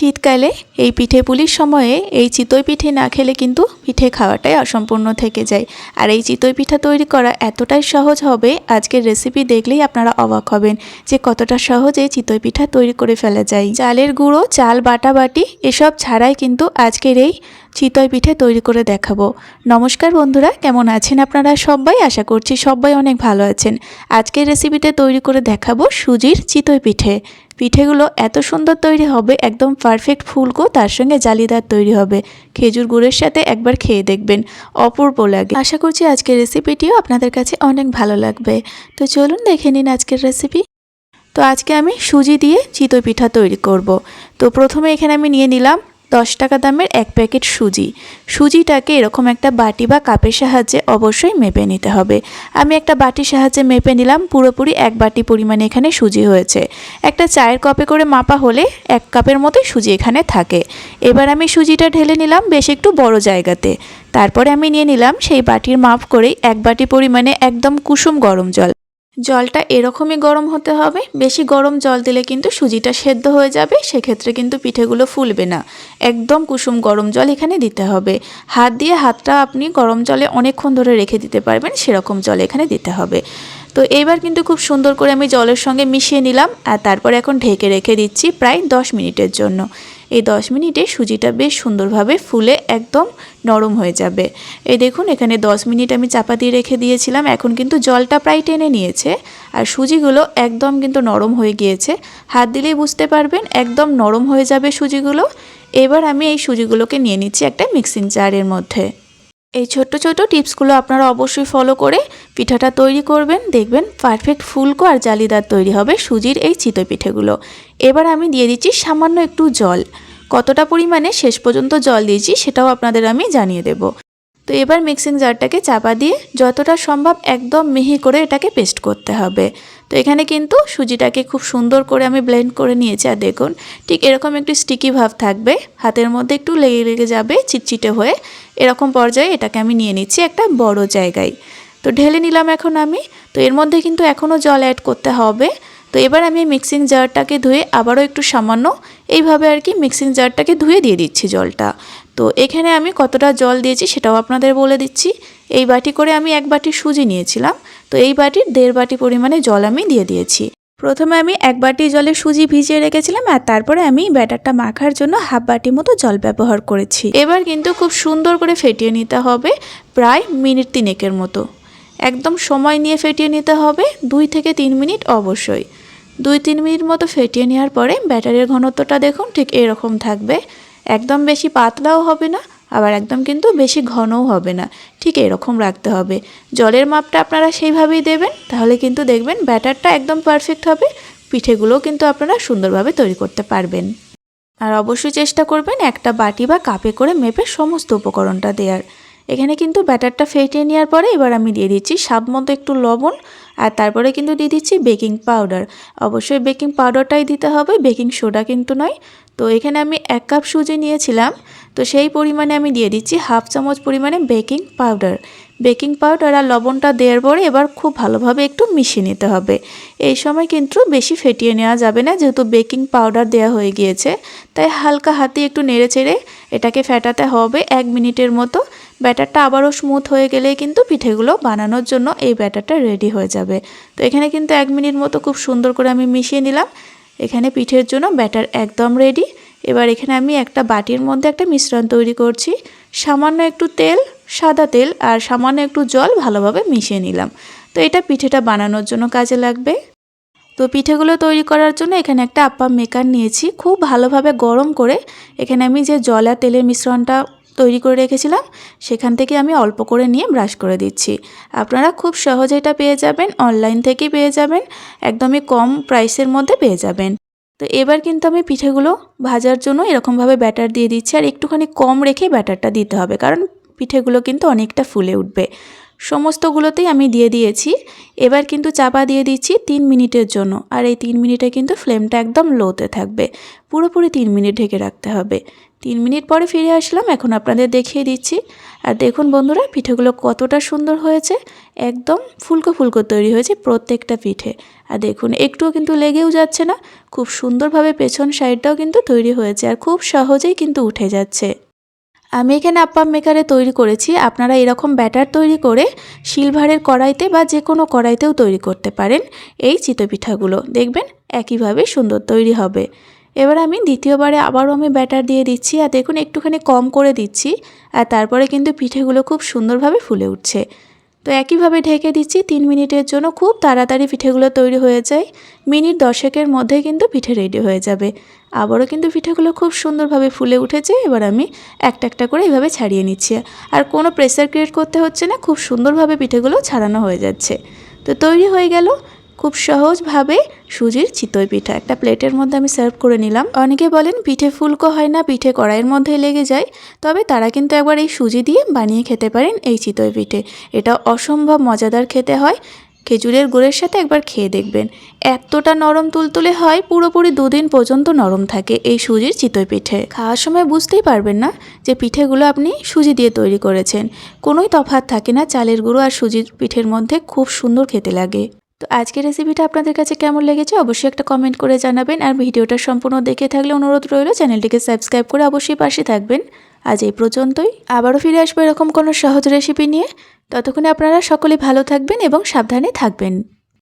শীতকালে এই পিঠে পুলির সময়ে এই চিতই পিঠে না খেলে কিন্তু পিঠে খাওয়াটাই অসম্পূর্ণ থেকে যায়। আর এই চিতই পিঠা তৈরি করা এতটাই সহজ হবে, আজকের রেসিপি দেখলেই আপনারা অবাক হবেন যে কতটা সহজে চিতই পিঠা তৈরি করে ফেলা যায়। চালের গুঁড়ো, চাল, বাটা, বাটি এসব ছাড়াই কিন্তু আজকের এই চিতই পিঠে তৈরি করে দেখাবো। নমস্কার বন্ধুরা, কেমন আছেন আপনারা সবাই? আশা করছি সবাই অনেক ভালো আছেন। আজকের রেসিপিতে তৈরি করে দেখাবো সুজির চিতই পিঠে। পিঠেগুলো এত সুন্দর তৈরি হবে, একদম পারফেক্ট ফুলকো তার সঙ্গে জালিদার তৈরি হবে। খেজুর গুড়ের সাথে একবার খেয়ে দেখবেন, অপূর্ব লাগে। আশা করছি আজকের রেসিপিটিও আপনাদের কাছে অনেক ভালো লাগবে। তো চলুন দেখে নিন আজকের রেসিপি তো আজকে আমি সুজি দিয়ে চিতই পিঠা তৈরি করব। তো প্রথমে এখানে আমি নিয়ে নিলাম দশ টাকা দামের এক প্যাকেট সুজি। সুজিটাকে এরকম একটা বাটি বা কাপের সাহায্যে অবশ্যই মেপে নিতে হবে। আমি একটা বাটির সাহায্যে মেপে নিলাম, পুরোপুরি এক বাটি পরিমাণে এখানে সুজি হয়েছে। একটা চায়ের কপে করে মাপা হলে এক কাপের মতোই সুজি এখানে থাকে। এবার আমি সুজিটা ঢেলে নিলাম বেশ একটু বড় জায়গাতে। তারপরে আমি নিয়ে নিলাম সেই বাটির মাপ করেই এক বাটি পরিমাণে একদম কুসুম গরম জল। জলটা এরকমই গরম হতে হবে। বেশি গরম জল দিলে কিন্তু সুজিটা সেদ্ধ হয়ে যাবে, সেক্ষেত্রে কিন্তু পিঠেগুলো ফুলবে না। একদম কুসুম গরম জল এখানে দিতে হবে। হাত দিয়ে হাতটা আপনি গরম জলে অনেকক্ষণ ধরে রেখে দিতে পারবেন, সেরকম জল এখানে দিতে হবে। তো এইবার কিন্তু খুব সুন্দর করে আমি জলের সঙ্গে মিশিয়ে নিলাম, আর তারপর এখন ঢেকে রেখে দিচ্ছি প্রায় দশ মিনিটের জন্য। এই দশ মিনিটে সুজিটা বেশ সুন্দরভাবে ফুলে একদম নরম হয়ে যাবে। এই দেখুন, এখানে দশ মিনিট আমি চাপা দিয়ে রেখে দিয়েছিলাম, এখন কিন্তু জলটা প্রায় টেনে নিয়েছে আর সুজিগুলো একদম কিন্তু নরম হয়ে গিয়েছে। হাত দিলেই বুঝতে পারবেন, একদম নরম হয়ে যাবে সুজিগুলো। এবার আমি এই সুজিগুলোকে নিয়ে নিচ্ছি একটা মিক্সিং জারের মধ্যে। এই ছোট্ট ছোট্ট টিপসগুলো আপনারা অবশ্যই ফলো করে পিঠাটা তৈরি করবেন, দেখবেন পারফেক্ট ফুলকো আর জালিদার তৈরি হবে সুজির এই চিতই পিঠেগুলো এবার আমি দিয়ে দিচ্ছি সামান্য একটু জল। কতটা পরিমাণে শেষ পর্যন্ত জল দিয়েছি সেটাও আপনাদের আমি জানিয়ে দেব। তো এবার মিক্সিং জারটাকে চাপা দিয়ে যতটা সম্ভব একদম মিহি করে এটাকে পেস্ট করতে হবে। তো এখানে কিন্তু সুজিটাকে খুব সুন্দর করে আমি ব্লেন্ড করে নিয়েছি আর দেখুন, ঠিক এরকম একটু স্টিকি ভাব থাকবে। হাতের মধ্যে একটু লেগে লেগে যাবে, চিটচিটে হয়ে। এরকম পর্যায়ে এটাকে আমি নিয়ে নিচ্ছি একটা বড় জায়গায়। তো ঢেলে নিলাম এখন আমি। তো এর মধ্যে কিন্তু এখনও জল অ্যাড করতে হবে। তো এবার আমি মিক্সিং জারটাকে ধুয়ে আবারও একটু সামান্য এইভাবে আর কি মিক্সিং জারটাকে ধুয়ে দিয়ে দিচ্ছি জলটা। তো এখানে আমি কতটা জল দিয়েছি সেটাও আপনাদের বলে দিচ্ছি। এই বাটি করে আমি এক বাটি সুজি নিয়েছিলাম। তো এই বাটির দেড় বাটি পরিমাণে জল আমি দিয়ে দিয়েছি। প্রথমে আমি এক বাটি জলে সুজি ভিজিয়ে রেখেছিলাম আর তারপরে আমি ব্যাটারটা মাখার জন্য হাফ বাটি মতো জল ব্যবহার করেছি। এবার কিন্তু খুব সুন্দর করে ফেটিয়ে নিতে হবে প্রায় মিনিট তিনেকের মতো। একদম সময় নিয়ে ফেটিয়ে নিতে হবে, দুই থেকে তিন মিনিট অবশ্যই। দুই তিন মিনিট মতো ফেটিয়ে নেওয়ার পরে ব্যাটারের ঘনত্বটা দেখুন, ঠিক এরকম থাকবে। একদম বেশি পাতলাও হবে না, আবার একদম কিন্তু বেশি ঘনও হবে না, ঠিক এরকম রাখতে হবে। জলের মাপটা আপনারা সেইভাবেই দেবেন, তাহলে কিন্তু দেখবেন ব্যাটারটা একদম পারফেক্ট হবে, পিঠেগুলোও কিন্তু আপনারা সুন্দরভাবে তৈরি করতে পারবেন। আর অবশ্যই চেষ্টা করবেন একটা বাটি বা কাপে করে মেপে সমস্ত উপকরণটা দেওয়ার এখানে কিন্তু ব্যাটারটা ফেটিয়ে নেওয়ার পরে এবার আমি দিয়ে দিচ্ছি স্বাদ মতো একটু লবণ, আর তারপরে কিন্তু দিয়ে দিচ্ছি বেকিং পাউডার। অবশ্যই বেকিং পাউডারটাই দিতে হবে, বেকিং সোডা কিন্তু নয়। তো এখানে আমি এক কাপ সুজি নিয়েছিলাম। তো সেই পরিমাণে আমি দিয়ে দিচ্ছি হাফ চামচ পরিমাণে বেকিং পাউডার। বেকিং পাউডার আর লবণটা দেওয়ার পরে এবার খুব ভালোভাবে একটু মিশিয়ে নিতে হবে। এই সময় কিন্তু বেশি ফেটিয়ে নেওয়া যাবে না, যেহেতু বেকিং পাউডার দেওয়া হয়ে গিয়েছে। তাই হালকা হাতে একটু নেড়ে চেড়ে এটাকে ফেটাতে হবে এক মিনিটের মতো। ব্যাটারটা আবারও স্মুথ হয়ে গেলে কিন্তু পিঠেগুলো বানানোর জন্য এই ব্যাটারটা রেডি হয়ে যাবে। তো এখানে কিন্তু এক মিনিট মতো খুব সুন্দর করে আমি মিশিয়ে নিলাম। এখানে পিঠের জন্য ব্যাটার একদম রেডি এবার এখানে আমি একটা বাটির মধ্যে একটা মিশ্রণ তৈরি করছি। সামান্য একটু তেল, সাদা তেল আর সামান্য একটু জল ভালোভাবে মিশিয়ে নিলাম। তো এটা পিঠেটা বানানোর জন্য কাজে লাগবে। তো পিঠেগুলো তৈরি করার জন্য এখানে একটা আপ্পা মেকার নিয়েছি। খুব ভালোভাবে গরম করে এখানে আমি যে জল আর তেলের মিশ্রণটা তৈরি করে রেখেছিলাম, সেখান থেকে আমি অল্প করে নিয়ে ব্রাশ করে দিচ্ছি। আপনারা খুব সহজে এটা পেয়ে যাবেন, অনলাইন থেকেই পেয়ে যাবেন, একদমই কম প্রাইসের মধ্যে পেয়ে যাবেন। তো এবার কিন্তু আমি পিঠেগুলো ভাজার জন্য এরকমভাবে ব্যাটার দিয়ে দিচ্ছি আর একটুখানি কম রেখে ব্যাটারটা দিতে হবে কারণ পিঠেগুলো কিন্তু অনেকটা ফুলে উঠবে। সমস্তগুলোতেই আমি দিয়ে দিয়েছি। এবার কিন্তু চাপা দিয়ে দিচ্ছি তিন মিনিটের জন্য আর এই তিন মিনিটে কিন্তু ফ্লেমটা একদম লোতে থাকবে। পুরোপুরি তিন মিনিট ঢেকে রাখতে হবে। তিন মিনিট পরে ফিরে আসলাম, এখন আপনাদের দেখিয়ে দিচ্ছি। আর দেখুন বন্ধুরা, পিঠেগুলো কতটা সুন্দর হয়েছে। একদম ফুলকো ফুলকো তৈরি হয়েছে প্রত্যেকটা পিঠে। আর দেখুন, একটুও কিন্তু লেগেও যাচ্ছে না। খুব সুন্দরভাবে পেছন সাইডটাও কিন্তু তৈরি হয়েছে আর খুব সহজেই কিন্তু উঠে যাচ্ছে। আমি এখানে আপ্পাম মেকারে তৈরি করেছি। আপনারা এরকম ব্যাটার তৈরি করে সিলভারের কড়াইতে বা যে কোনো কড়াইতেও তৈরি করতে পারেন এই চিতপিঠাগুলো। দেখবেন, একইভাবে সুন্দর তৈরি হবে। এবার আমি দ্বিতীয়বারে আবারও আমি ব্যাটার দিয়ে দিচ্ছি আর দেখুন একটুখানি কম করে দিচ্ছি আর তারপরে কিন্তু পিঠেগুলো খুব সুন্দরভাবে ফুলে উঠছে। তো একইভাবে ঢেকে দিচ্ছি তিন মিনিটের জন্য খুব তাড়াতাড়ি পিঠেগুলো তৈরি হয়ে যায়। মিনিট দশেকের মধ্যে কিন্তু পিঠে রেডি হয়ে যাবে। আবারও কিন্তু পিঠেগুলো খুব সুন্দরভাবে ফুলে উঠেছে, এবার আমি একটা একটা করে এইভাবে ছাড়িয়ে নিচ্ছি। আর কোনো প্রেসার ক্রিয়েট করতে হচ্ছে না, খুব সুন্দরভাবে পিঠেগুলো ছাড়ানো হয়ে যাচ্ছে। তো তৈরি হয়ে গেল। খুব সহজভাবে সুজির চিতই পিঠা। একটা প্লেটের মধ্যে আমি সার্ভ করে নিলাম। অনেকে বলেন পিঠে ফুলকো হয় না, পিঠে কড়াইয়ের মধ্যে লেগে যায়। তবে তারা কিন্তু একবার এই সুজি দিয়ে বানিয়ে খেতে পারেন এই চিতই পিঠে। এটা অসম্ভব মজাদার খেতে হয়। খেজুরের গুড়ের সাথে একবার খেয়ে দেখবেন। এতটা নরম তুলতুলে হয়, পুরোপুরি দুদিন পর্যন্ত নরম থাকে এই সুজির চিতই পিঠে। খাওয়ার সময় বুঝতেই পারবেন না যে পিঠেগুলো আপনি সুজি দিয়ে তৈরি করেছেন। কোনোই তফাত থাকে না, চালের গুঁড়ো আর সুজির পিঠের মধ্যে খুব সুন্দর খেতে লাগে। তো আজকের রেসিপিটা আপনাদের কাছে কেমন লেগেছে অবশ্যই একটা কমেন্ট করে জানাবেন আর ভিডিওটা সম্পূর্ণ দেখে থাকলে অনুরোধ রইল চ্যানেলটিকে সাবস্ক্রাইব করে অবশ্যই পাশে থাকবেন। আজ এই পর্যন্তই, আবারও ফিরে আসব এরকম কোনো সহজ রেসিপি নিয়ে। ততক্ষণে আপনারা সকলে ভালো থাকবেন এবং সাবধানে থাকবেন।